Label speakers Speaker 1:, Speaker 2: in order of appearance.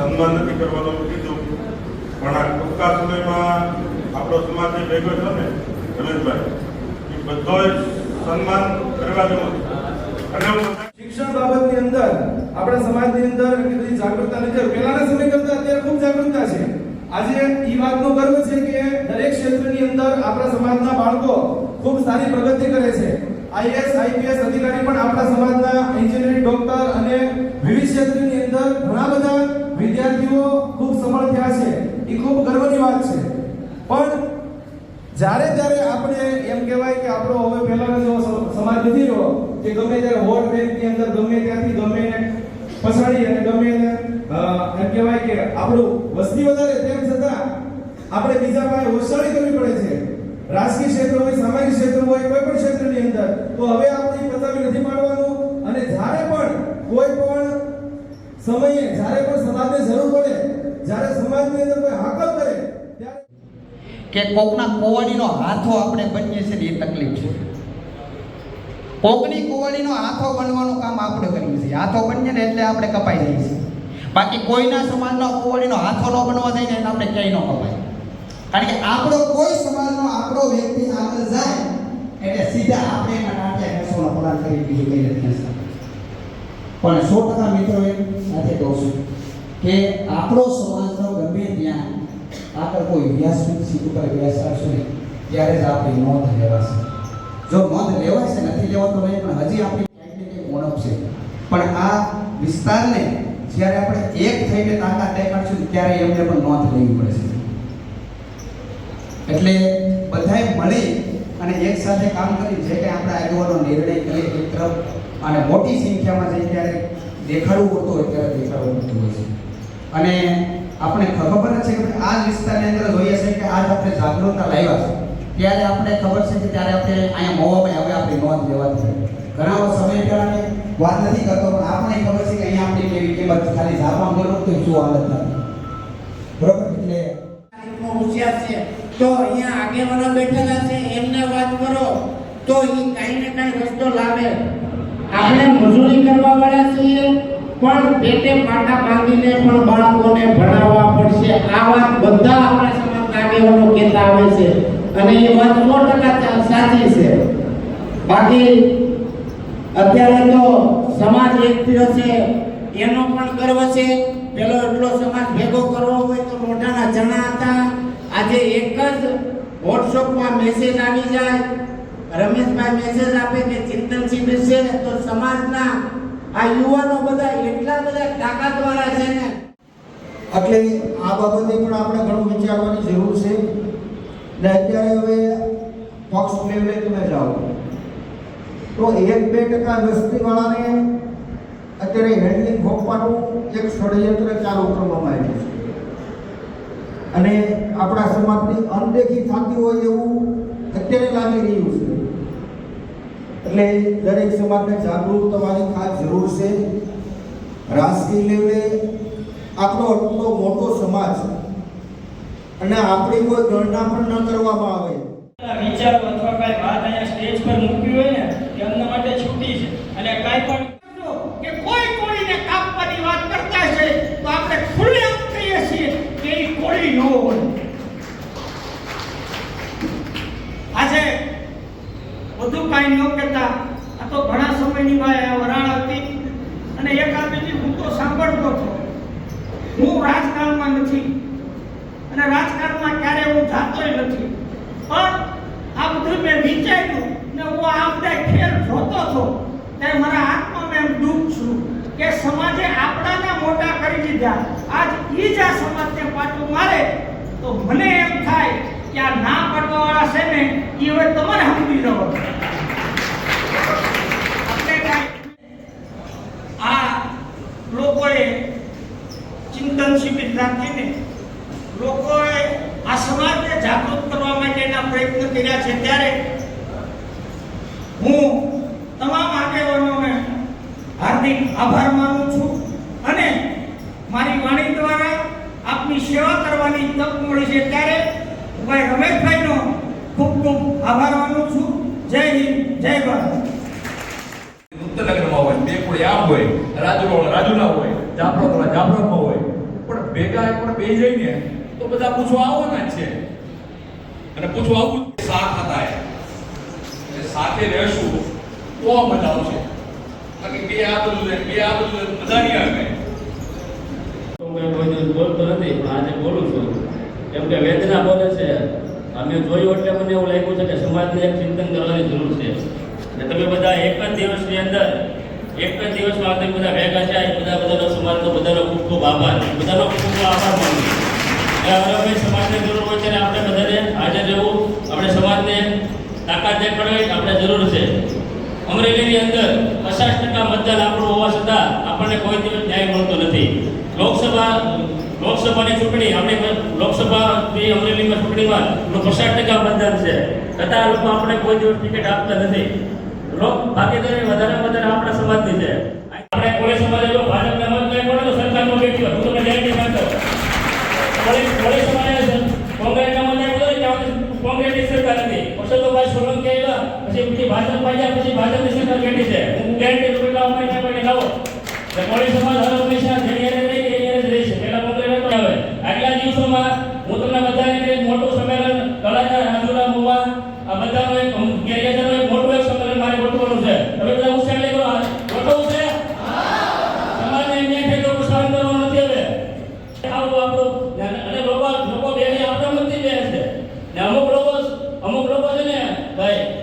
Speaker 1: સન્માન નથી કરવાનું કીધું પણ આ ટૂંકા સમયમાં આપણો સમાજ ભેગો થયો ને, રમેશભાઈ, એ બધોય સન્માન કરવા જેવો
Speaker 2: શિક્ષણ બાબતની અંદર, આપણા સમાજની અંદર કેટલી બધી જાગૃતતા નથી. પહેલાના સમય કરતા અત્યારે ખૂબ જાગૃતતા છે. આજે એ વાતનો ગર્વ છે કે દરેક ક્ષેત્રની અંદર આપણા સમાજના બાળકો ખૂબ સારી પ્રગતિ કરે છે. આઈએસ આઈપીએસ અધિકારી પણ આપણા સમાજના એન્જિનિયરિંગ ડોક્ટર અને વિવિધ ક્ષેત્રની અંદર ઘણા બધા વિદ્યાર્થીઓ ખૂબ સફળ થયા છે. એ ખૂબ ગર્વની વાત છે. પણ જ્યારે જ્યારે આપણે એમ કહેવાય કે આપણો હવે પહેલાનો જેવો સમાજ નથી રહ્યો કે ગમે ત્યારે વોટ બેંકની અંદર ગમે ત્યાંથી ગમે પછાડી અને ગમે એમ કહેવાય કે આપણું વસ્તી વધારે તેમ છતાં આપણે બીજા પાસે હોશિયારી કરવી પડે છે. રાજકીય ક્ષેત્ર હોય, સામાજિક ક્ષેત્ર હોય, કોઈ પણ ક્ષેત્રની અંદર, તો હવે આપણે પતાવી નથી પાડવાનું અને જ્યારે પણ કોઈ પણ સમયે જ્યારે પણ સમાજને જરૂર પડે, જ્યારે સમાજની અંદર કોઈ હાકલ કરે
Speaker 3: કે કોકના કોવાડીનો હાથો આપણે બનીએ છીએ એ તકલીફ છે. કોકની કુવાડીનો હાથો બનવાનું કામ આપણે કરીએ છીએ. હાથો બનીએ ને એટલે આપણે કપાઈ જઈએ છીએ. બાકી કોઈના સમાજનો કુવાડીનો હાથો ન બનવા ને એને આપણે ક્યાંય ન કપાય. કારણ કે આપણો કોઈ સમાજનો આપણો વ્યક્તિ આગળ જાય, એટલે સીધા આપણે એના નાટ્યા કેસોનો પડાર કરી બીજું કઈ નથી પણ સો ટકા મિત્રો એ સાથે કહું છું કે આપણો સમાજનો ગમે ત્યાં આગળ કોઈ વ્યાસપીઠ સીટ ઉપર વ્યાસ રાખશો નહીં ત્યારે જ આપણી નોંધ લેવાશે. જો નોંધ લેવાય છે નથી લેવાતો નહીં, પણ હજી આપણી ક્યાંક ને ઉણપ છે. પણ આ વિસ્તારને જ્યારે આપણે એક થઈને તાકાત દેખાડશું, ત્યારે એમને પણ નોંધ લેવી પડશે. એટલે બધાએ મળી અને એક સાથે કામ કરી જે કે આપણે આગેવાનો નિર્ણય કરીએ એક અને મોટી સંખ્યામાં જઈ ત્યારે દેખાડવું પડતું હોય ત્યારે દેખાડવું પડતું હોય છે. અને આપણે ખબર છે કે આ જ વિસ્તારની અંદર જોઈએ છે કે આજ આપણે જાગૃતતા લાવ્યા છે. ત્યારે આપણે ખબર છે કે ત્યારે આપણે અહીંયા મોવામાં હવે આપણે નોંધ છે. ઘણા સમય પહેલાની વાત નથી કરતો, પણ આપણે ખબર છે કે અહીંયા આપણી કેવી કિંમત ખાલી ઝાપા બોલો તો શું હાલત નથી બરોબર? એટલે
Speaker 4: હોશિયાર છે. તો અહીંયા આગેવાનો બેઠેલા છે, એમને વાત કરો. તો એ કાંઈ ને કાંઈ રસ્તો લાવે. આપણે મજૂરી કરવા વાળા છીએ, પણ પેટે પાટા બાંધીને પણ બાળકોને ભણાવવા પડશે. આ વાત બધા આપણા સમાજ આગેવાનો કહેતા આવે છે. અને એ વાત સો ટકા સાચી છે. બાકી અત્યારે તો સમાજ એક છે, એનો પણ ગર્વ છે. પેલો એટલો સમાજ ભેગો કરવો હોય તો મોઢાના ચણા હતા. આજે એક જ વોટ્સઅપમાં મેસેજ આવી જાય. રમેશભાઈ મેસેજ આપે કે ચિંતન શિબિર છે તો સમાજના આ યુવાનો બધા એટલા બધા તાકાતવાળા છે ને.
Speaker 5: એટલે આ બાબતે પણ આપણે ઘણું વિચારવાની જરૂર છે. ને અત્યારે હવે પક્ષ લેવલે તમે જાઓ. તો એક બે ટકા વસ્તીવાળાને અત્યારે હેન્ડલિંગ ખોપવાનું એક ષડયંત્ર ચાલુ કરવામાં આવ્યું છે. અને આપણા સમાજની અનદેખી થતી હોય એવું અત્યારે લાગી રહ્યું છે. એટલે દરેક સમાજને જાગૃત થવાની ખાસ જરૂર છે. રાજકીય લેવલે આપણો આટલો મોટો સમાજ અને આપણી કોઈ ગણના પણ ન કરવામાં આવે.
Speaker 6: વિચારો અથવા કાંઈ વાત અહીંયા સ્ટેજ પર મૂકી હોય ને કે એમના માટે છૂટી છે અને કાંઈ પણ
Speaker 7: કે કોઈ કોળીને કાપવાની વાત કરતા છે તો આપણે ખુલ્લે આમ કહીએ છીએ કે એ કોળી ન હોય આજે કાંઈ ન કહેતા આ તો ઘણા સમયની વરાળ હતી. અને એકાદ બીજી હું તો સાંભળતો છું હું રાજકારણમાં નથી. અને રાજકારણમાં ક્યારે હું જાતોય નથી. પણ આ બધું મેં વિચાર્યું ને હું આ બધા ખેલ જોતો છો ત્યારે મારા હાથમાં મેં એમ દુઃખ છું કે સમાજે આપણાને મોટા કરી દીધા. આજ ઈ જ આ સમાજને પાટું મારે. તો મને એમ થાય કે આ ના પાડવા વાળા છે ને એ હવે તમારે સમજી જવો આપણે કાંઈ આ લોકોએ ચિંતન શિબિર રાખીને લોકોએ આ સમાજને જાગૃત કરવા માટેના પ્રયત્ન કર્યા છે. ત્યારે હું તમામ આગેવાનોને હાર્દિક આભાર માનું છું અને મારી વાણી દ્વારા આપની સેવા કરવાની તક મળી છે. ત્યારે ભાઈ રમેશભાઈનો ખૂબ ખૂબ આભાર માનું છું. જય હિન્દ, જય ભારત.
Speaker 8: કોળી આમ હોય રાજુલો રાજુલા હોય જાફરો જાફરોમાં હોય, પણ ભેગા પણ બે જઈને તો બધા પૂછવા આવવાના છે. અને પૂછવા આવું સાથ હતા એ. સાથે રહેશું તો મજા આવશે. બાકી બે આ બધું બે આ બધું મજા નહીં આવે.
Speaker 9: બોલતો નથી આજે બોલું છું. કેમ કે વેદના બોલે છે અમે જોયું એટલે મને એવું લાગ્યું છે કે સમાજને એક ચિંતન કરવાની જરૂર છે. અને તમે બધા એક જ દિવસની અંદર એક જ દિવસમાં આપણે બધા ભેગા છે બધા બધાનો સમાજનો બધાનો ખૂબ ખૂબ આભાર. બધાનો ખૂબ ખૂબ આભાર માનું એટલે હવે સમાજને જરૂર હોય ત્યારે આપણે બધાને હાજર રહેવું. આપણે સમાજને તાકાત દેખાડવી આપણે જરૂર છે. અમરેલીની અંદર પચાસ ટકા મતદાન આપણું હોવા છતાં આપણને કોઈ દિવસ ન્યાય મળતો નથી. લોકસભા, લોકસભાની ચૂંટણી, આપણે લોકસભા જે અમરેલીમાં ચૂંટણીમાં પચાસ ટકા મતદાન છે. છતાં લોકો આપણે કોઈ દિવસ ટિકિટ આપતા નથી. લોક ભાગીદારી વધારે વધારે આપણા સમાજની છે. આપણે કોળી સમાજે જો ભાજપને મત નહીં પડે તો બેઠી હોય હું તમને ગેરંટી માંગતો કોળી કોળી સમાજે કોંગ્રેસના મત નહીં પડે ત્યાં કોંગ્રેસની સરકાર નથી પરસોત્તમભાઈ સોલંકી આવ્યા. પછી પછી ભાજપ પાડ્યા, પછી ભાજપની સરકાર બેઠી છે. હું ગેરંટી રૂપિયા અમારી પાસે લાવો. એટલે કોળી સમાજ અમુક લોકો છે ને ભાઈ